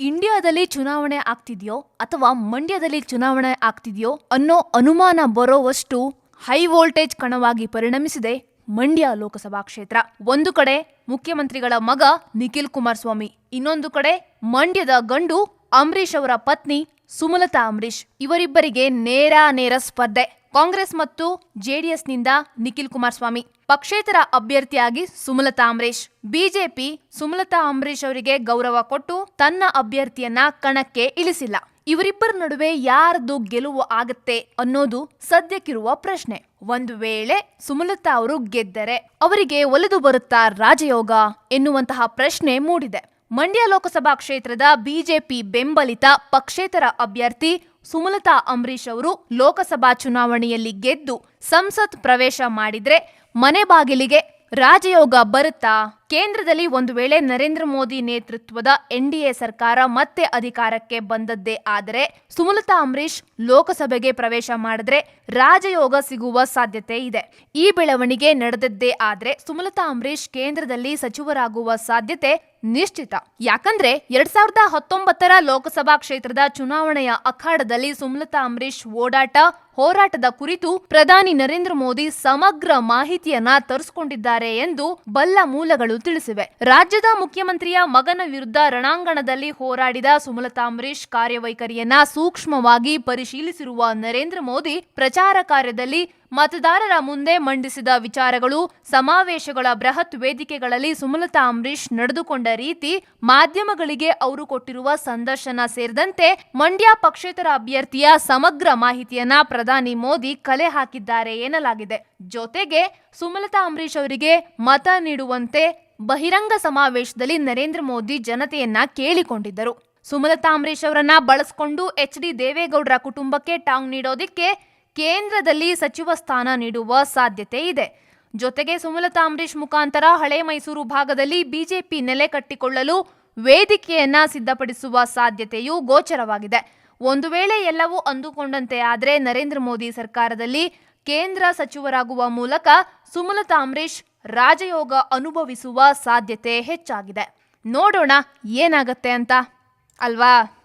ಇಂಡಿಯಾದಲ್ಲಿ ಚುನಾವಣೆ ಆಗ್ತಿದ್ಯೋ ಅಥವಾ ಮಂಡ್ಯದಲ್ಲಿ ಚುನಾವಣೆ ಆಗ್ತಿದ್ಯೋ ಅನ್ನೋ ಅನುಮಾನ ಬರೋವಷ್ಟು ಹೈ ವೋಲ್ಟೇಜ್ ಕಣವಾಗಿ ಪರಿಣಮಿಸಿದೆ ಮಂಡ್ಯ ಲೋಕಸಭಾ ಕ್ಷೇತ್ರ. ಒಂದು ಕಡೆ ಮುಖ್ಯಮಂತ್ರಿಗಳ ಮಗ ನಿಖಿಲ್ ಕುಮಾರಸ್ವಾಮಿ, ಇನ್ನೊಂದು ಕಡೆ ಮಂಡ್ಯದ ಗಂಡು ಅಂಬರೀಷ್ ಅವರ ಪತ್ನಿ ಸುಮಲತಾ ಅಂಬರೀಷ್, ಇವರಿಬ್ಬರಿಗೆ ನೇರ ನೇರ ಸ್ಪರ್ಧೆ. ಕಾಂಗ್ರೆಸ್ ಮತ್ತು ಜೆಡಿಎಸ್ನಿಂದ ನಿಖಿಲ್ ಕುಮಾರಸ್ವಾಮಿ. ಪಕ್ಷೇತರ ಅಭ್ಯರ್ಥಿಯಾಗಿ ಸುಮಲತಾ ಅಂಬರೀಷ್. ಬಿಜೆಪಿ ಸುಮಲತಾ ಅಂಬರೀಷ್ ಅವರಿಗೆ ಗೌರವ ಕೊಟ್ಟು ತನ್ನ ಅಭ್ಯರ್ಥಿಯನ್ನ ಕಣಕ್ಕೆ ಇಳಿಸಿಲ್ಲ. ಇವರಿಬ್ಬರ ನಡುವೆ ಯಾರದು ಗೆಲುವು ಆಗತ್ತೆ ಅನ್ನೋದು ಸದ್ಯಕ್ಕಿರುವ ಪ್ರಶ್ನೆ. ಒಂದು ವೇಳೆ ಸುಮಲತಾ ಅವರು ಗೆದ್ದರೆ ಅವರಿಗೆ ಒಲಿದು ಬರುತ್ತಾ ರಾಜಯೋಗ ಎನ್ನುವಂತಹ ಪ್ರಶ್ನೆ ಮೂಡಿದೆ. ಮಂಡ್ಯ ಲೋಕಸಭಾ ಕ್ಷೇತ್ರದ ಬಿಜೆಪಿ ಬೆಂಬಲಿತ ಪಕ್ಷೇತರ ಅಭ್ಯರ್ಥಿ ಸುಮಲತಾ ಅಂಬರೀಶ್ ಅವರು ಲೋಕಸಭಾ ಚುನಾವಣೆಯಲ್ಲಿ ಗೆದ್ದು ಸಂಸತ್ ಪ್ರವೇಶ ಮಾಡಿದ್ರೆ ಮನೆ ಬಾಗಿಲಿಗೆ ರಾಜಯೋಗ ಬರುತ್ತಾ? ಕೇಂದ್ರದಲ್ಲಿ ಒಂದು ವೇಳೆ ನರೇಂದ್ರ ಮೋದಿ ನೇತೃತ್ವದ ಎನ್ಡಿಎ ಸರ್ಕಾರ ಮತ್ತೆ ಅಧಿಕಾರಕ್ಕೆ ಬಂದದ್ದೇ ಆದರೆ ಸುಮಲತಾ ಅಂಬರೀಷ್ ಲೋಕಸಭೆಗೆ ಪ್ರವೇಶ ಮಾಡಿದ್ರೆ ರಾಜಯೋಗ ಸಿಗುವ ಸಾಧ್ಯತೆ ಇದೆ. ಈ ಬೆಳವಣಿಗೆ ನಡೆದದ್ದೇ ಆದರೆ ಸುಮಲತಾ ಅಂಬರೀಷ್ ಕೇಂದ್ರದಲ್ಲಿ ಸಚಿವರಾಗುವ ಸಾಧ್ಯತೆ ನಿಶ್ಚಿತ. ಯಾಕಂದ್ರೆ ಎರಡ್ ಸಾವಿರದ ಹತ್ತೊಂಬತ್ತರ ಲೋಕಸಭಾ ಕ್ಷೇತ್ರದ ಚುನಾವಣೆಯ ಅಖಾಡದಲ್ಲಿ ಸುಮಲತಾ ಅಂಬರೀಷ್ ಓಡಾಟ, ಹೋರಾಟದ ಕುರಿತು ಪ್ರಧಾನಿ ನರೇಂದ್ರ ಮೋದಿ ಸಮಗ್ರ ಮಾಹಿತಿಯನ್ನ ತರಿಸಿಕೊಂಡಿದ್ದಾರೆ ಎಂದು ಬಲ್ಲ ಮೂಲಗಳು ತಿಳಿಸಿವೆ. ರಾಜ್ಯದ ಮುಖ್ಯಮಂತ್ರಿಯ ಮಗನ ವಿರುದ್ಧ ರಣಾಂಗಣದಲ್ಲಿ ಹೋರಾಡಿದ ಸುಮಲತಾ ಅಂಬರೀಶ್ ಕಾರ್ಯವೈಖರಿಯನ್ನ ಸೂಕ್ಷ್ಮವಾಗಿ ಪರಿಶೀಲಿಸಿರುವ ನರೇಂದ್ರ ಮೋದಿ ಪ್ರಚಾರ ಕಾರ್ಯದಲ್ಲಿ ಮತದಾರರ ಮುಂದೆ ಮಂಡಿಸಿದ ವಿಚಾರಗಳು, ಸಮಾವೇಶಗಳ ಬೃಹತ್ ವೇದಿಕೆಗಳಲ್ಲಿ ಸುಮಲತಾ ಅಂಬರೀಷ್ ನಡೆದುಕೊಂಡ ರೀತಿ ಮಾಧ್ಯಮಗಳಿಗೆ ಅವರು ಕೊಟ್ಟಿರುವ ಸಂದರ್ಶನ ಸೇರಿದಂತೆ ಮಂಡ್ಯ ಪಕ್ಷೇತರ ಅಭ್ಯರ್ಥಿಯ ಸಮಗ್ರ ಮಾಹಿತಿಯನ್ನ ಪ್ರಧಾನಿ ಮೋದಿ ಕಲೆ ಹಾಕಿದ್ದಾರೆ ಎನ್ನಲಾಗಿದೆ. ಜೊತೆಗೆ ಸುಮಲತಾ ಅಂಬರೀಷ್ ಅವರಿಗೆ ಮತ ನೀಡುವಂತೆ ಬಹಿರಂಗ ಸಮಾವೇಶದಲ್ಲಿ ನರೇಂದ್ರ ಮೋದಿ ಜನತೆಯನ್ನ ಕೇಳಿಕೊಂಡಿದ್ದರು. ಸುಮಲತಾ ಅಂಬರೀಷ್ ಅವರನ್ನ ಬಳಸ್ಕೊಂಡು ಎಚ್ ಡಿ ದೇವೇಗೌಡರ ಕುಟುಂಬಕ್ಕೆ ಟಾಂಗ್ ನೀಡೋದಿಕ್ಕೆ ಕೇಂದ್ರದಲ್ಲಿ ಸಚಿವ ಸ್ಥಾನ ನೀಡುವ ಸಾಧ್ಯತೆ ಇದೆ. ಜೊತೆಗೆ ಸುಮಲತಾ ಅಂಬರೀಷ್ ಮುಖಾಂತರ ಹಳೆ ಮೈಸೂರು ಭಾಗದಲ್ಲಿ ಬಿಜೆಪಿ ನೆಲೆ ಕಟ್ಟಿಕೊಳ್ಳಲು ವೇದಿಕೆಯನ್ನ ಸಿದ್ಧಪಡಿಸುವ ಸಾಧ್ಯತೆಯೂ ಗೋಚರವಾಗಿದೆ. ಒಂದು ವೇಳೆ ಎಲ್ಲವೂ ಅಂದುಕೊಂಡಂತೆ ಆದರೆ ನರೇಂದ್ರ ಮೋದಿ ಸರ್ಕಾರದಲ್ಲಿ ಕೇಂದ್ರ ಸಚಿವರಾಗುವ ಮೂಲಕ ಸುಮಲತಾ ಅಂಬರೀಷ್ ರಾಜಯೋಗ ಅನುಭವಿಸುವ ಸಾಧ್ಯತೆ ಹೆಚ್ಚಾಗಿದೆ. ನೋಡೋಣ ಏನಾಗತ್ತೆ ಅಂತ. ಅಲ್ವಾ?